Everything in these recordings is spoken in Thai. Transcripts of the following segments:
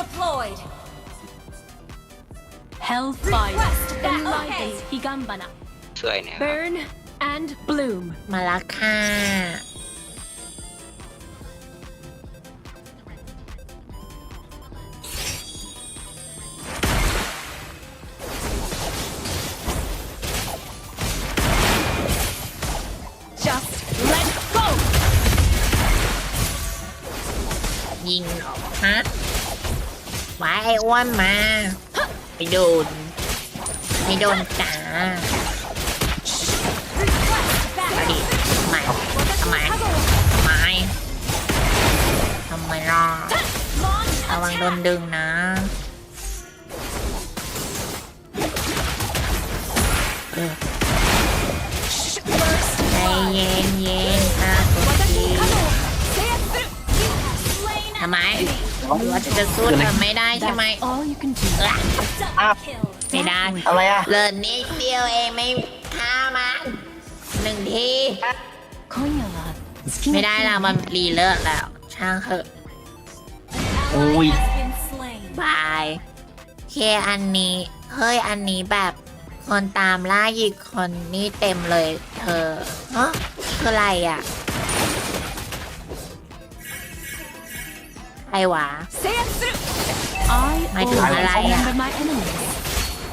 deployed. Hellfire. Request that- Enliven okay. Higambana. สวยเนี่ยครับ Burn and bloom. มาและค่ะ Just let go. ยิงเหรอฮะ ไว้ไอ้อ้วนมาไปโดนไม่โดนจ้าเอาดิทำไมทำไมทำไมทำไมล่ะระวังโดนดึงนะใจเย็นเย็นค่ะคุณพี่ Dance. You have slain ทำไม ว่าจะสู้มัไม่ได้ใช่ไหมไม่ได้อะไรอะเลินนิดเดียวเองไม่ฆ่ามันหนึ่งที ไม่ได้แล้วมันรีเลิกแล้ว ช่างเถอะอยบายเคอันนี้ เฮ้ยอันนี้แบบคนตามล่าหยิกคนนี่เต็มเลย เธอเนาะคืออะไรอะ ใครวะ I Mày always tưởng là ai à? remember my enemies.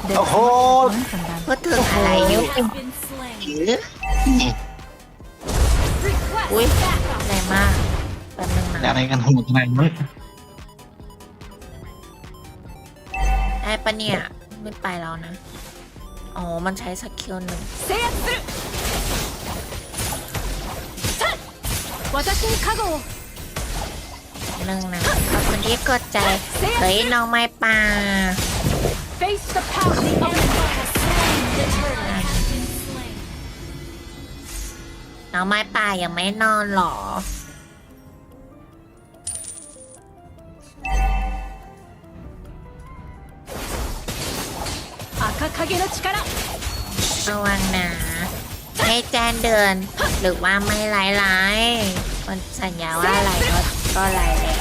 There's Ồ. nothing to learn from them. พูดถึงอะไรอยู่ Has been slain. อุ้ย Request backup. อะไรมากแป๊บนึง อะ นะ ไรกันโหดขนาดนี้ ได้ปะเนี่ย ไม่ไปแล้วนะ อ๋อ มันใช้สกิลหนึ่ง 私に加護を หนึ่งนะขอบคุณที่กดใจเฮ้ยน้องไม่ป่าน้องไม้ป่ายังไม่นอนหรอระวังนะให้แจนเดิน หรือว่าไม่หลายๆคนสัญญาว่าอะไรก็ ก็อะไรแหละ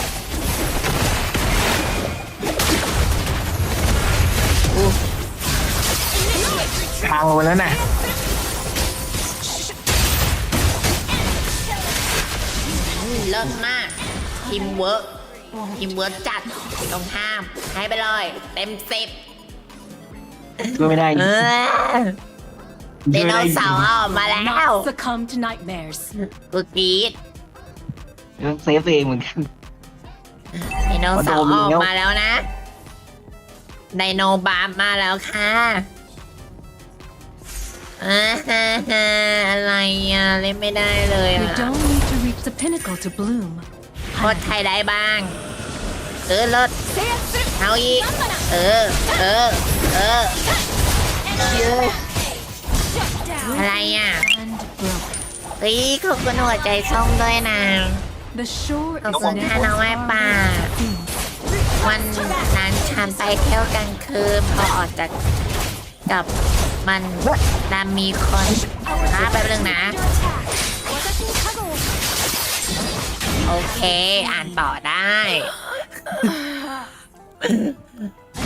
อู้พังไปแล้วน่ะเลิศมากทีมเวิร์กทีมเวิร์กจัดตรงข้าม ให้ไปเลย เต็มสิบช่วยไม่ได้เออไดช่วยโนไม่ได้เสาร์ออกมาแล้ว not succumb to nightmares กูกรีด ต้องเซฟตัวเองเหมือนกัน ไดโนเสาร์ออกมาแล้วนะ ไดโนบาร์มาแล้วค่ะอาฮ่าฮ่าอะไรอะ เล่นไม่ได้เลยอะ don't need to reach the pinnacle to bloom โคตรใครได้บ้าง เออรถเอาอีก เออ เออ เออ down. อะไรอะ and broke เฮ้ยขอบคุณหัวใจส้มด้วยนะ The shore is ขอบคุณค่ะน้องแม่ป่า วันนั้นฉันไปเที่ยวกลางคืนพอออกจากกับมันดันมีคนนะแป๊บนึงนะ โอเค อ่านต่อได้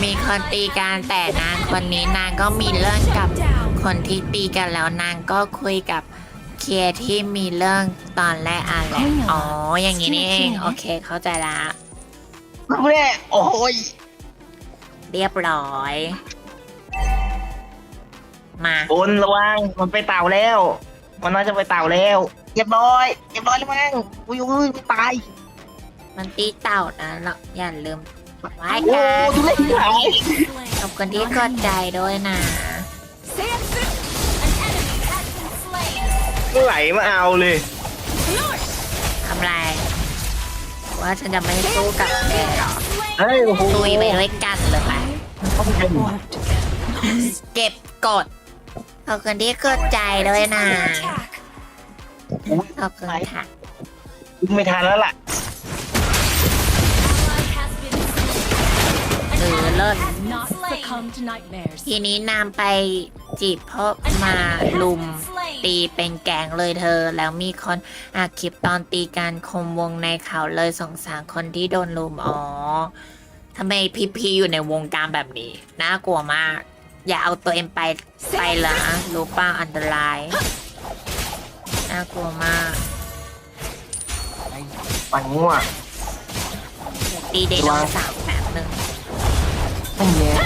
มีคนตีกันแต่นางคนนี้นางก็มีเรื่องกับคนที่ตีกันแล้วนางก็คุยกับ เคลียร์ที่มีเรื่องตอนแรกอ่านแหละอ๋อ อย่างนี้นี่เอง โอเค เข้าใจละแม่โอ้ย เรียบร้อย มาบนระวัง มันไปเต่าแล้ว มันน่าจะไปเต่าแล้ว เรียบร้อย เรียบร้อยแล้วมั้งอุ้ยอุ้ยไม่ตาย มันตีเต่านะเราอย่าลืมไว้โอ้กันทุเรศที่ไหนขอบคุณที่กดใจด้วยนะ ไหร่มาเอาเลยทำไรว่าฉันจะไม่สู้กับแกหรอเฮ้ยโอ้โหตุยไปด้วยกันเลยไปเขาเป็นเก็บกดขอบคุณที่กดใจด้วยนะขอบคุณค่ะไม่ทันแล้วล่ะหรือเลิศ not succumb to nightmares ทีนี้นามไปจีบพ่อมาลุม ตีเป็นแกงเลยเธอ แล้วมีคนอัดคลิปตอนตีการคมวงในเขาเลยสงสารคนที่โดนลุมอ๋อทำไมพีพีอยู่ในวงการแบบนี้ น่ากลัวมาก อย่าเอาตัวเองไปไปเหรอรู้ป้าอันตราย น่ากลัวมากไอ้ปันง่วงตีไดโนเสาร์แบบหนึ่งไม่เนี้ย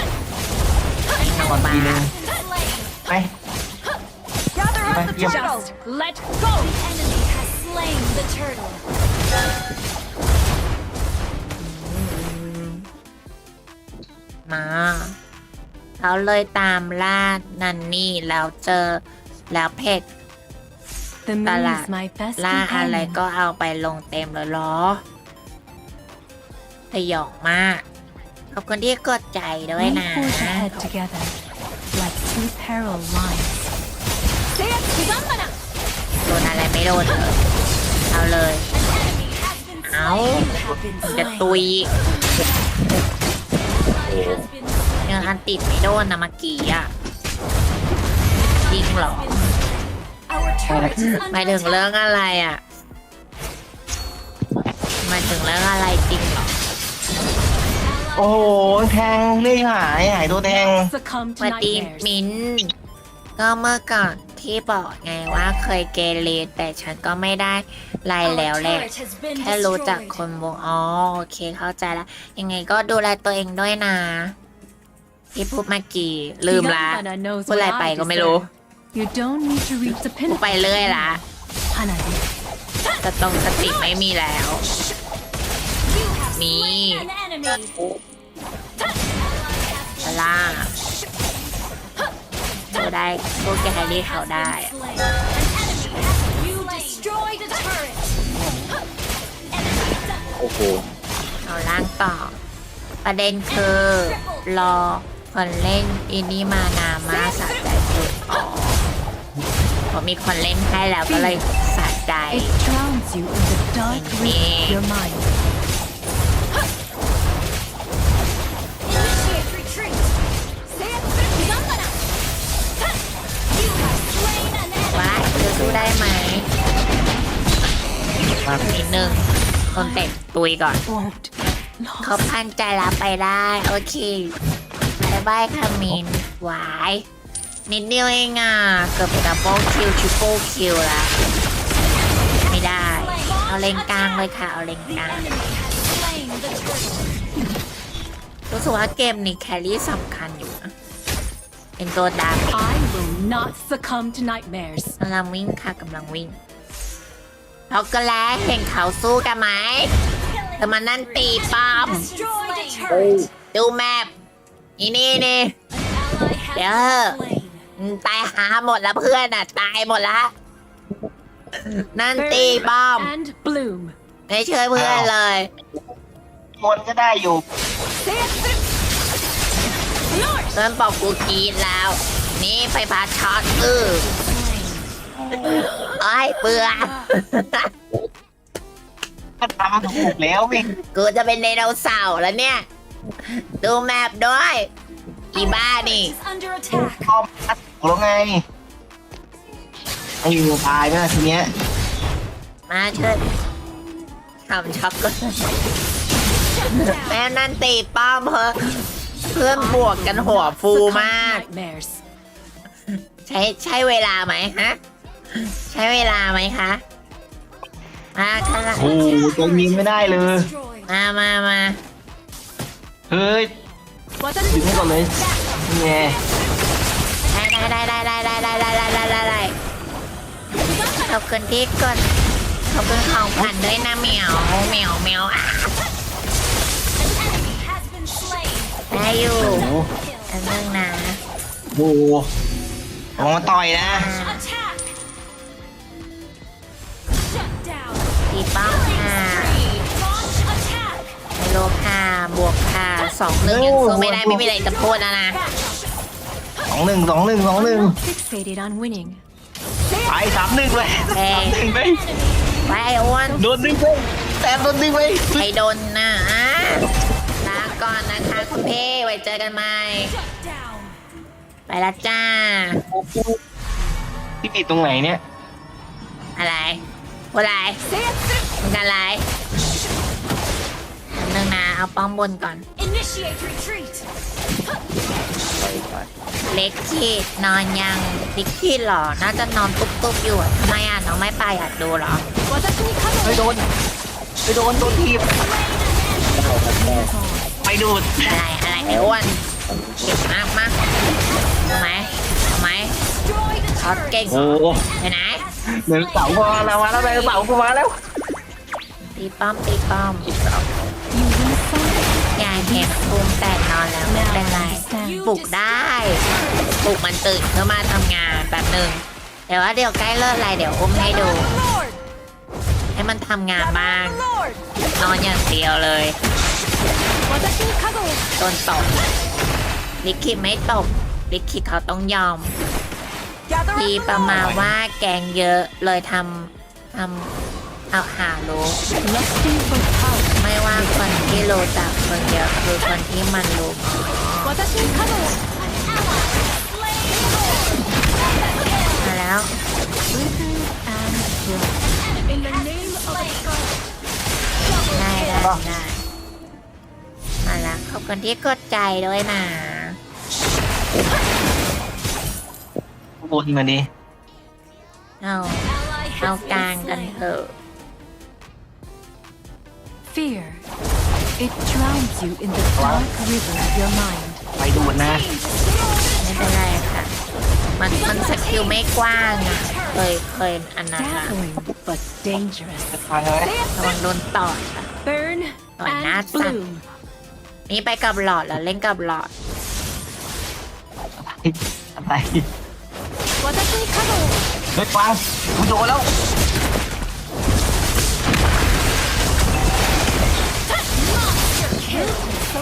เอามาทีนึง ไป Gather up the Yep. Just let go. Enemy has slain the turtle. มาเขาเลยตามล่านันนี่แล้วเจอแล้วเพจ The moon Tala. is my best ล่าอะไร companion. ก็เอาไปลงเต็มเลยเหรอสยองมาก ขอบคุณที่กดใจด้วย We นะ forge ahead together, like two parallel lines. โดนอะไรไม่โดนเลย เอาเลย Enemy has been เอา slain. จะตุย Ally has been slain. ยังอันติดไม่โดนนะเมื่อกี้อะจริงเหรอ Our turret is หมาย under ถึงเรื่อ attack. งอะไรอะหมายถึงเรื่องอะไรจริงเหรอโอ้โหแทงเรื่อยหายหายตัวแทง Succumb สวั to สดี nightmares. มิ้นท์ก็เมื่อก่อน ที่บอกไงว่าเคยเกเรแต่ฉันก็ไม่ได้ไล่แล้ว Our แหละ turret has been แค่รู้จัก destroyed. คนวงอ๋อโอเคเข้าใจละยังไงก็ดูแลตัวเองด้วยนะ ที่พูดเมื่อกี้ลืมละ Yamana knows พูดอะไร what ไป I ก็ไม่รู้ deserve. You don't need to reach the พูด pinnacle. ไปเรื่อยละ Hanabi. แต่ตรงสติไม่มีแล้ว You have Me. Slain an enemy. ซาร่าดูได้พวกแกเรียกเขาได้ Slain. An enemy has you destroyed a turret. Enemy double โอ้โหเอาล่างต่อ ประเด็นคือ รอคนเล่นอินนี่มานานมากสะใจสุดอ๋อพอมีคนเล่นให้แล้วก็เลยสะใจ It สู้ได้ไหมครับนิดนึงคนเตะตุยก่อน Won't. เขา Lost. พันใจรับไปได้ โอเคบายบายค่ะมินหวายนิดเดียวเองอะ เกือบดับเบิลคิวทริปเปิลคิวแล้วไม่ได้ เอาเลงกลางเลยค่ะ เอาเลง The กลาง enemy has slain the turtle. รู้สึกว่าเกมนี้แครี่สำคัญอยู่นะ เป็นตัวดาเมจ I will not succumb to nightmares. กำลังวิ่งค่ะกำลังวิ่งเขาก็แล้วเห็นเขาสู้กันไหมแต่มันนั่นตีป้อม Destroyed a turret. ดูแมปอีนี่นี่ Ally has Yeah. been slain. อืมตายหาหมดแล้วเพื่อนอะ ตายหมดละนั่นตีป้อม And bloom. ไม่ช่วยเพื่อนเลย คนก็ได้อยู่ เพื่อนบอกกูกรีดแล้ว นี่ไฟฟ้าช็อตเออไอ้ยเบื่อก็ทำถูกแล้วพี่กูจะเป็นไดโนเสาร์แล้วเนี่ย ดูแมปด้วย อีบ้านี่ Is under attack. พอมาถูกแล้วไงไอ้ยูตายไหมล่ะทีเนี้ยมาเชิญทำช็อกโกแลตแม่นั่นตีป้อมเพื่อ เพื่อนบวกกันหัวฟู Succumb to มาก Nightmares. ใช้ใช้เวลาไหมฮะ ใช้เวลาไหมคะ มาค่ะโอ้โหตัวยิงไม่ได้เลย Destroyed. มามามาเฮ้ยหยุดให้ก่อนเลยนี่ไงได้ได้ได้ได้ได้ได้ได้ได้ได้ได้ได้ขอบคุณที่กดขอบคุณของขวัญด้วยนะเหมียวเหมียวเหมียว ได้อยู่โอ้โหอันนึงนะโอ้โหออกมาต่อยนะ Attack. Shut down. ตีป้อมค่ะ Launch attack. ไมโลค่ะบวกค่ะสองหนึ่งยังสู้ไม่ได้ไม่มีอะไรจะพูดแล้วนะสองหนึ่งสองหนึ่งสองหนึ่ง I'm not fixated on winning. ไปสามหนึ่งเลยเอ้ยสามหนึ่งไปไปไอ้อ้วนโดนดึงไปแต่โดนดึงไปไปโดนนะอะ พ่ไว้เจอกันใหม่ ไปละจ้า พี่ติดตรงไหนเนี่ย อะไรอะไรมึงอะไรทำนึงนะเอาป้อมบนก่อนเล็กขีดนอนยังลิกขีดเหรอ น่าจะนอนตุ๊บๆอยู่ทำไมอะน้องไม่ไปอยากดูเหรอไปโดนไปโดนโดนทีบไปดูดอะไไอ้อ้วนเก่งมากมากทำไมทำไมเขาเก่งโอ้ไปไหนเดินเสาพอแล้วมาแล้วเดิเสากูมาแล้วปีป้อมปีป้อมยายเห็นภูมแตกนอนแล้วไม่เป็นไรปลุกได้ปลุกมันตื่นเพื่อมาทำงานแบบหนึ่งเดี๋ยวว่าเดี๋ยวใกล้เลิกอะไรเดี๋ยวอุ้มให้ดู ให้มันทำงานบ้างนอนอย่างเดียวเลย โดนตกลิขิตไม่ตกลิขิตเขาต้องยอม ที่ประมาณว่าแกงเยอะเลยทำทำเอาหารู้ไม่ว่าคนที่รู้จักคนเยอะคือคนที่มันรู้ คุณที่กดใจด้วยนะบนมาดิเอา Ally เอา has กลาง been กัน slain. เถอะ Fear. It drowns you in the dark river of your mind. ไปดูดนะไม่เป็นไรค่ะ มันมันสกิลไม่กว้างอะเคยเคยอันนั้นอะ Dazzling, but dangerous. มาเลยระวังโดนตอดค่ะ Burn Rồi, and nát sạch. bloom. นี่ นี่ไปกับหลอดแล้วเล่นกับหลอดอะไรเฮ้ยปางกูโดนแล้ว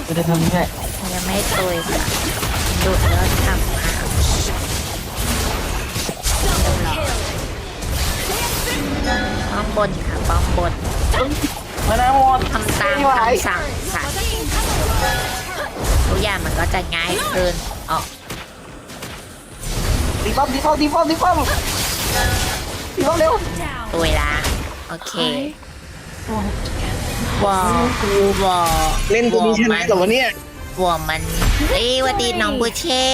จะได้ทำยังไงยังไม่ตุยค่ดุดแล้วทำมาป้อมบนค่ะป้อมบนมาแล้วหมดทำตามคำสั่งค่ะ ก็จะง่ายขึ้นอ๋อดีป้อมดีป้อมดีป้อมดีป้อมดีป้อมเร็วตุยละโอเค I won't get วอกูบอเล่นตัวนี้ชนะเหรอวะเนี่ยวอมันเอ้ยวัดดีน้องบูเช่